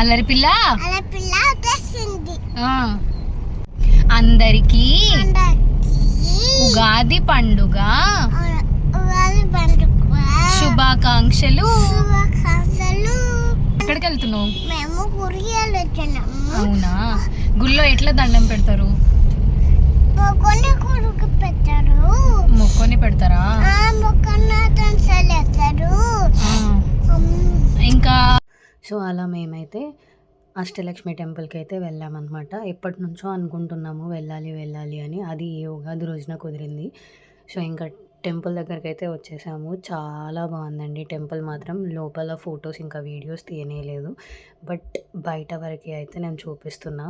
అల్లరి పిల్ల. అందరికీ ఉగాది పండుగ. శుభాకాంక్షలు. ఎక్కడికి వెళ్తున్నావు అవునా? గుళ్ళో ఎట్లా దండం పెడతారు? మొక్కొని పెడతారా? సో అలా మేమైతే అష్టలక్ష్మి టెంపుల్కి అయితే వెళ్ళామన్నమాట. ఎప్పటి నుంచో అనుకుంటున్నాము వెళ్ళాలి వెళ్ళాలి అని. అది ఈ ఉగాది రోజున కుదిరింది. సో ఇంకా టెంపుల్ దగ్గరికి అయితే వచ్చేసాము. చాలా బాగుందండి. టెంపుల్ మాత్రం లోపల ఫొటోస్ ఇంకా వీడియోస్ తీయనేలేదు. బట్ బయట వరకు అయితే నేను చూపిస్తున్నా.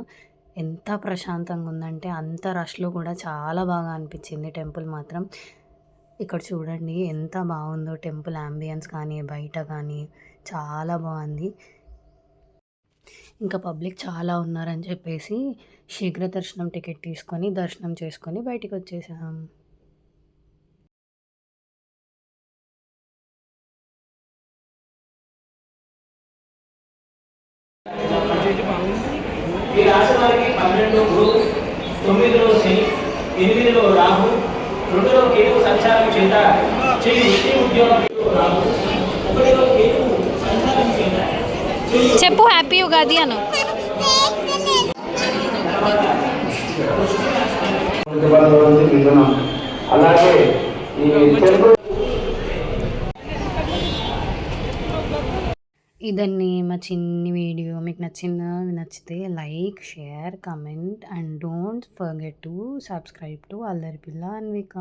ఎంత ప్రశాంతంగా ఉందంటే అంత రష్లో కూడా చాలా బాగా అనిపించింది టెంపుల్ మాత్రం. ఇక్కడ చూడండి ఎంత బాగుందో టెంపుల్ అంబియన్స్ కానీ బయట కానీ చాలా బాగుంది. ఇంకా పబ్లిక్ చాలా ఉన్నారని చెప్పేసి శీఘ్ర దర్శనం టికెట్ తీసుకొని దర్శనం చేసుకొని బయటికి వచ్చేసాం. ఈ రాశి వారికి పన్నెండు గురు తొమ్మిదిలో శని ఎనిమిదిలో రాహు రెండులో వృత్తి ఉద్యోగం ఒకటిలో చెప్పు హ్యాపీ ఉగాది అను. అలాగే ఈ తెలుగు ఇదన్నీ మా చిన్ని వీడియో. మీకు నచ్చిందా? నచ్చితే like share comment and don't forget to subscribe to Allari Pilla Anvika.